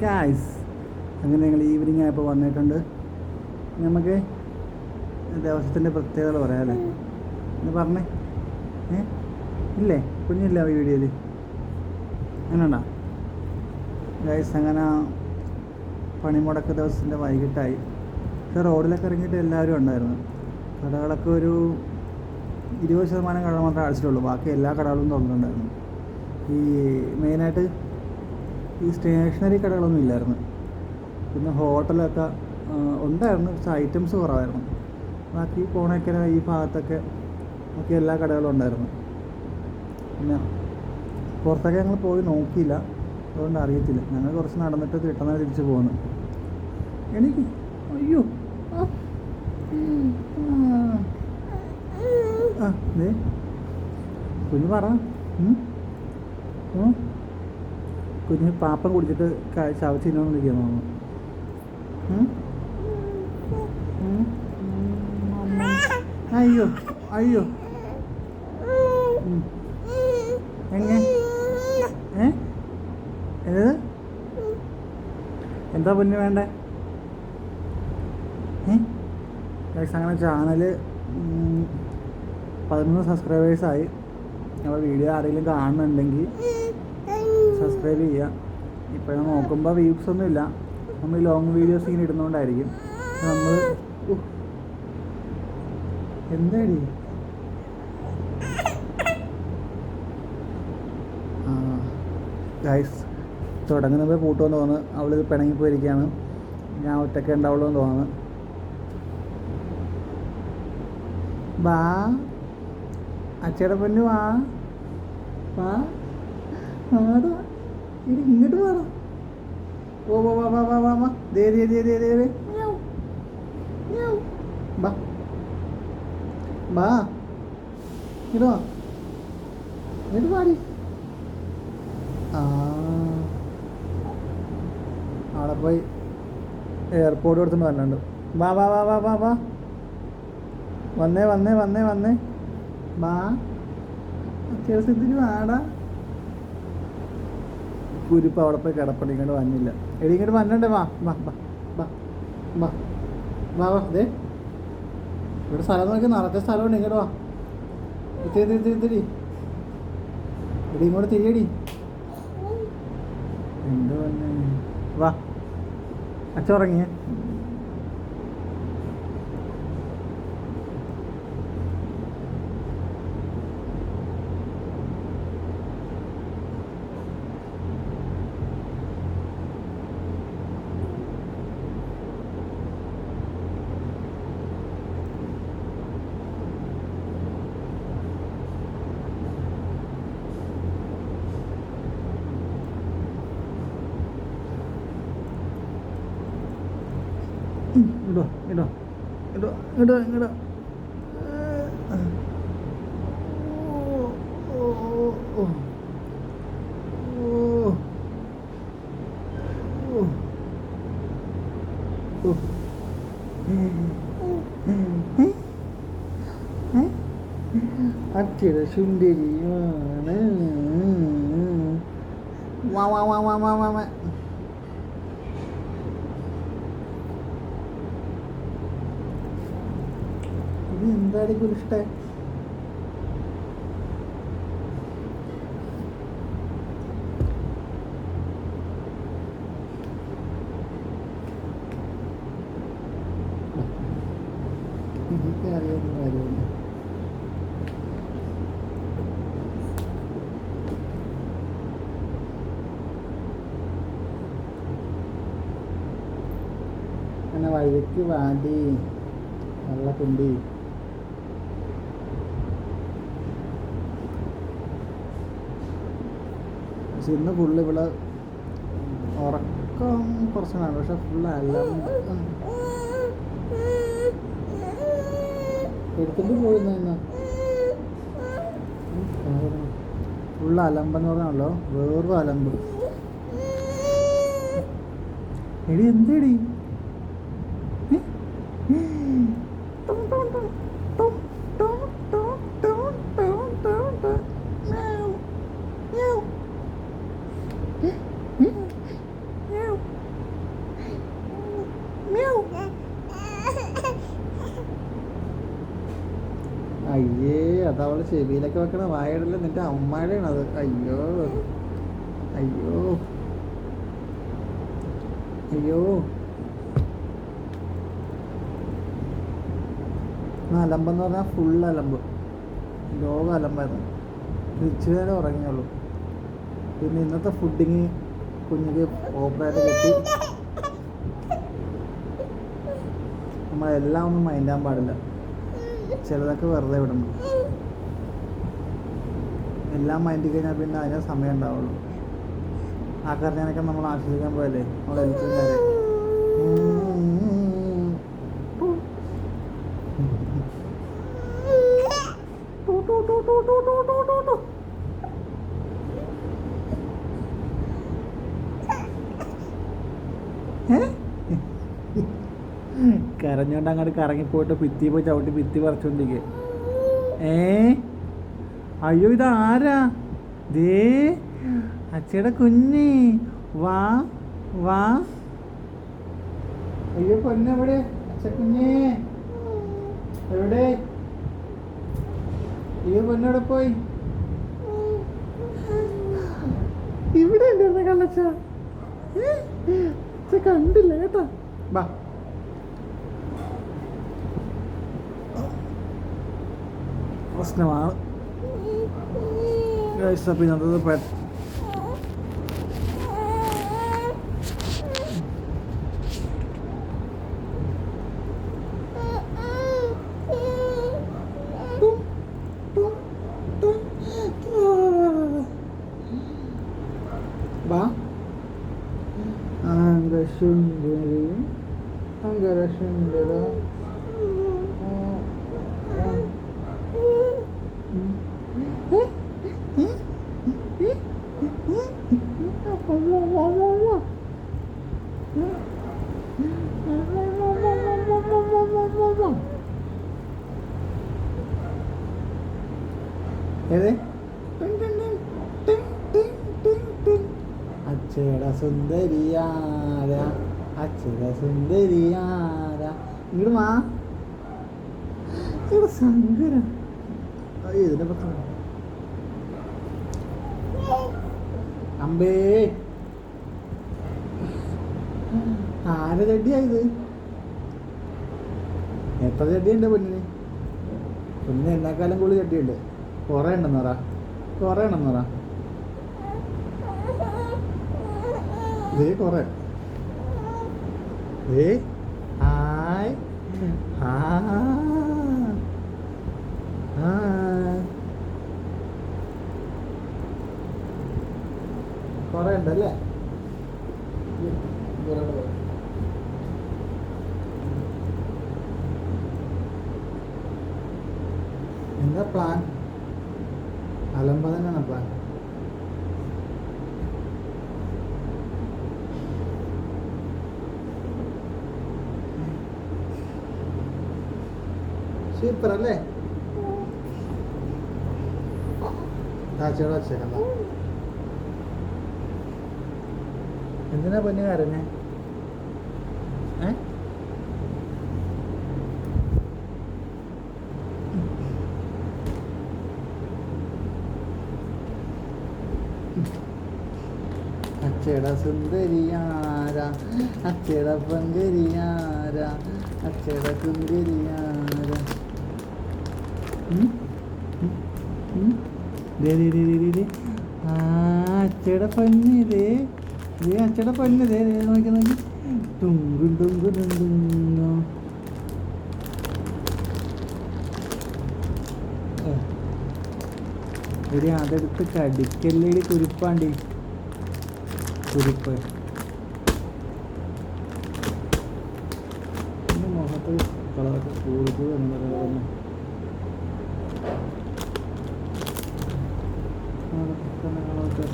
Guys അങ്ങനെ ഞങ്ങൾ evening ആയപ്പോൾ വന്നിട്ടുണ്ട് നമുക്ക് ദിവസത്തിന്റെ പ്രത്യേകത പറയാമല്ലേ എന്ന് പറഞ്ഞേ. ഏ? ഇല്ലേ? കുഞ്ഞില്ല ഈ വീഡിയോയിൽ അങ്ങനെയുണ്ടോ ഗായ്സ് അങ്ങനെ പണിമുടക്ക് ദിവസത്തിന്റെ വൈകിട്ടായി. പക്ഷേ റോഡിലൊക്കെ ഇറങ്ങിയിട്ട് എല്ലാവരും ഉണ്ടായിരുന്നു. കടകളൊക്കെ ഒരു ഇരുപത് ശതമാനം കടകൾ മാത്രമേ അടച്ചിട്ടുള്ളൂ. ബാക്കി എല്ലാ കടകളും തുറന്നിട്ടുണ്ടായിരുന്നു. ഈ മെയിനായിട്ട് ഈ സ്റ്റേഷനറി കടകളൊന്നും ഇല്ലായിരുന്നു പിന്നെ ഹോട്ടലൊക്കെ ഉണ്ടായിരുന്നു പക്ഷെ ഐറ്റംസ് കുറവായിരുന്നു ബാക്കി പോണേക്കര ഈ ഭാഗത്തൊക്കെ ഒക്കെ എല്ലാ കടകളും ഉണ്ടായിരുന്നു പിന്നെ പുറത്തൊക്കെ ഞങ്ങൾ പോയി നോക്കിയില്ല അതുകൊണ്ട് അറിയത്തില്ല ഞങ്ങൾ കുറച്ച് നടന്നിട്ട് കിട്ടുന്ന തിരിച്ച് പോകുന്നു എനിക്ക് അയ്യോ ആ. കുഞ്ഞ് പറ? കുഞ്ഞ് പാപ്പം കുടിച്ചിട്ട് ക- ചവച്ച് തിന്നോന്ന്. അയ്യോ അയ്യോ. എങ്ങനെ? ഏത്? എന്താ പൊന്നു വേണ്ടേ? അങ്ങനെ ചാനൽ പതിനൊന്ന് സബ്സ്ക്രൈബേഴ്സായി നമ്മൾ വീഡിയോ ആരെങ്കിലും കാണുന്നുണ്ടെങ്കിൽ സബ്സ്ക്രൈബ് ചെയ്യുക. ഇപ്പോൾ നോക്കുമ്പോൾ വ്യൂസ് ഒന്നും ഇല്ല. നമ്മൾ ലോങ് വീഡിയോസ് ഇങ്ങനെ ഇടുന്നതുകൊണ്ടായിരിക്കും നമ്മൾ എന്താടി? ഗൈസ് തുടങ്ങുന്നത് പൂട്ടുമെന്ന് തോന്നുന്നു. അവളിത് പിണങ്ങി പോയിരിക്കുകയാണ് ഞാൻ ഒറ്റയ്ക്ക് ഉണ്ടാവുള്ളൂ എന്ന് തോന്നുന്നു. വാ. അച്ചയുടെ പൊന്നു വാ. വാ. ഇത് ഇങ്ങോട്ട് വാടാ ഓ വാ വാ വാ വാ വാ വാ. ദേ ദേ ദേ ദേ ദേ ബാ. വാ ഇങ്ങോട്ട് വാ. ഇങ്ങോട്ട് വാടി ആ. അവിടെ പോയി എയർപോർട്ട് കൊടുത്തിട്ട് വരണുണ്ട്. വാ വാ വാ വാ വാ വാ. വന്നേ വന്നേ വന്നേ വന്നേ. വാ അത്യാവശ്യത്തിന് വാടാ. കുരിപ്പ് അവിടെ പോയി കിടപ്പുണ്ട് ഇങ്ങോട്ട് വന്നില്ല. എടി ഇങ്ങോട്ട് വന്നണ്ടേ വാ വാ വാ വാ വാ വാ ദേ. ഇവിടെ സ്ഥലം നോക്കി നിറച്ച സ്ഥലമുണ്ട് ഇങ്ങോട്ട് വാ. തിരി തിരി എടി ഇങ്ങോട്ട് തിരിയടി എന്ത് വന്നേ? വാ. അച്ഛൻ ഉറങ്ങിയേ. ഇടോ ഇടോ ഇടോ ഇടോ ഇടോ അച്ഛയുടെ സുന്ദരിയാണ് വാ വാ വാ വാ വാ വാ എന്താണ് കുരിഷ്ടേ എനിക്ക് അറിയാവുന്ന കാര്യമില്ല? അങ്ങനെ വഴിക്ക് വാണ്ടി വെള്ളക്കുണ്ടി പക്ഷെ ഇന്ന് ഫുള്ള് ഇവിടെ ഉറക്കം കുറച്ചാണ്. പക്ഷെ ഫുള്ള് അല്ല എടുത്തിട്ട് പോയിരുന്നു ഫുള്ള് അലമ്പെന്ന് പറഞ്ഞാണല്ലോ വേറൊരു അലമ്പ് എടി എന്തേടി? കേട്ടോ അവൾ ചെവിയിലൊക്കെ വെക്കണ വായടല്ല നിന്റെ അമ്മയുടെയാണ് അത്. അയ്യോ. അയ്യോ. അയ്യോ. അലമ്പെന്ന് പറഞ്ഞാൽ ഫുൾ അലമ്പ്. ലോക അലമ്പായിരുന്നു. തിരിച്ചു നേരം ഉറങ്ങിയുള്ളൂ. പിന്നെ ഇന്നത്തെ ഫുഡിങ് കുഞ്ഞിക്ക് ഓപ്പറേറ്റ് കെട്ടി. നമ്മളെല്ലാം ഒന്നും മൈൻഡാൻ പാടില്ല. ചിലതൊക്കെ വെറുതെ വിടണം എല്ലാം മൈൻഡ് കഴിഞ്ഞാൽ പിന്നെ അതിനെ സമയം ഉണ്ടാവുള്ളൂ. ആ കറിഞ്ഞാനൊക്കെ നമ്മൾ ആശ്വസിക്കാൻ പോയല്ലേ? നമ്മൾ എനിക്ക് നേരെ. കരഞ്ഞോണ്ട് അങ്ങോട്ട് കറങ്ങിപ്പോയിട്ട് ഭിത്തി പോയി ചവിട്ടി ഭിത്തി പറിച്ചോണ്ടിരിക്കുക ഏ? അയ്യോ ഇത് ആരാ? ദേ അച്ഛയുടെ കുഞ്ഞി. വാ വാ. അയ്യോ പൊന്നെവിടെ അച്ഛ കുഞ്ഞേ. എവിടെ? അയ്യോ പൊന്നെവിടെ പോയി? ഇവിടെ ഉണ്ടായിരുന്ന കള്ളച്ച അച്ഛ കണ്ടില്ല കേട്ടാ? വാ. പ്രശ്നമാണ്. അപ്പം ഇന്നത്തെ പെ വാ ഏത്? അച്ഛട സുന്ദരിയാര അച്ചട സുന്ദരിയാര. ഇങ്ങോട്ട് ഇവിടെ സങ്കരം അയ്യോ ഇതിന്റെ അമ്പേ. ആരെ ചെടിയായത് എത്ര ചെടിയുണ്ട് പൊന്നിന്? പൊന്നിന് എന്നെക്കാലം കൂടുതൽ ചെടിയുണ്ട്. കുറേ ഉണ്ടെന്നറ കുറേ ഉണ്ടെന്നറ ദേ കുറേ. ദേ. ഹായ്. ഹായ് കുറേ ഉണ്ടല്ലേ? എന്താ പ്ലാൻ അലമ്പ തന്നെയാണ് പ്ലാൻ സൂപ്പർ അല്ലേ? കാച്ചോടെ വെച്ചേക്കണ്ട എന്തിനാ പൊന്നു കരഞ്ഞേ? അച്ചട സുന്ദരിയാര അച്ചട പങ്കരിയാര അച്ചട സുന്ദരിയാര അച്ചട ഉം? ആ അച്ചയുടെ ദേ നോക്കി നോക്കി. തുങ്കു തുങ്കു തുങ്കു എടി അതെടുത്ത് കടിക്കല്ലേടി കുരുപ്പാണ്ടി? കുരുപ്പ്. മുഖത്ത് കളറൊക്കെ കൂടുതൽ എന്ന് പറയുന്നത് കളറൊക്കെ.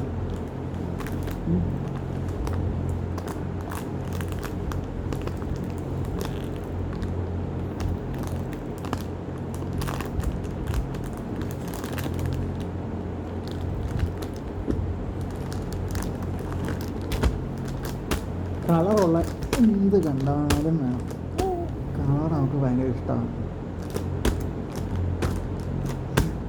കളറുള്ള എന്ത് കണ്ടാലും വേണം. കളർ നമുക്ക് ഭയങ്കര ഇഷ്ടമാണ്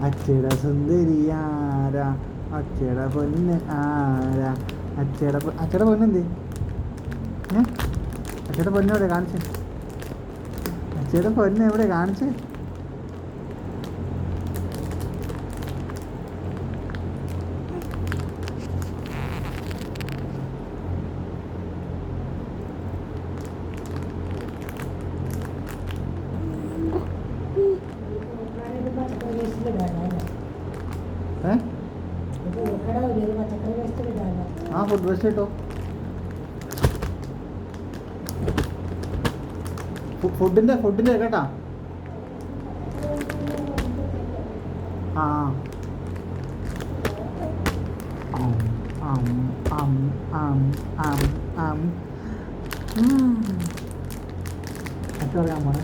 അച്ചട സുന്ദരി ആരാ? അച്ചട പൊന്ന് ആരാ? അച്ചട അച്ചട പൊന്നെന്തേ ഏ? പൊന്നെവിടെ കാണിച്ചേ? അച്ചട പൊന്ന് എവിടെ കാണിച്ച്? ഫുഡ് വേസ്റ്റ് കിട്ടും ഫുഡിന്റെ ഫുഡിന്റെ കേട്ടാ? ആ പറയാൻ പോണേ?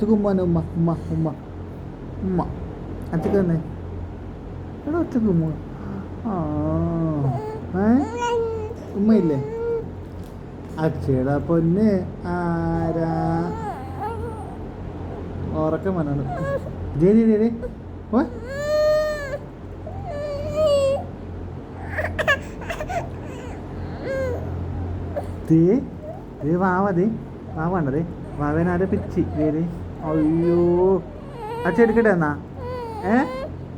അച്ഛക്ക് ഉമ്മാനെ ഉമ്മ ഉമ്മ ഉമ്മ ഉമ്മ ഉമ്മ ഏ ഉമ്മയില്ലേ അച്ഛയുടെ പൊന്ന് ആരാ ഉറക്കം വന്നാണ് ജേ ജേ ജേ ഓ ദേ ദേ വാവ ദേ വാവണ്ട ദേ വാവേനാരെ പിച്ചി ദേ അയ്യോ. അച്ഛ എടുക്കട്ടെ എന്നാ? ഏ?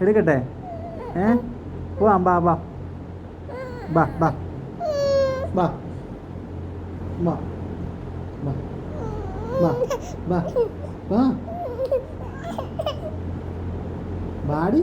എടുക്കട്ടെ? ഏ? പോവാം ബാ ബാ ബാ ബാ ബാ ബാ ബാ ബാ ബാ ബാ ബാടി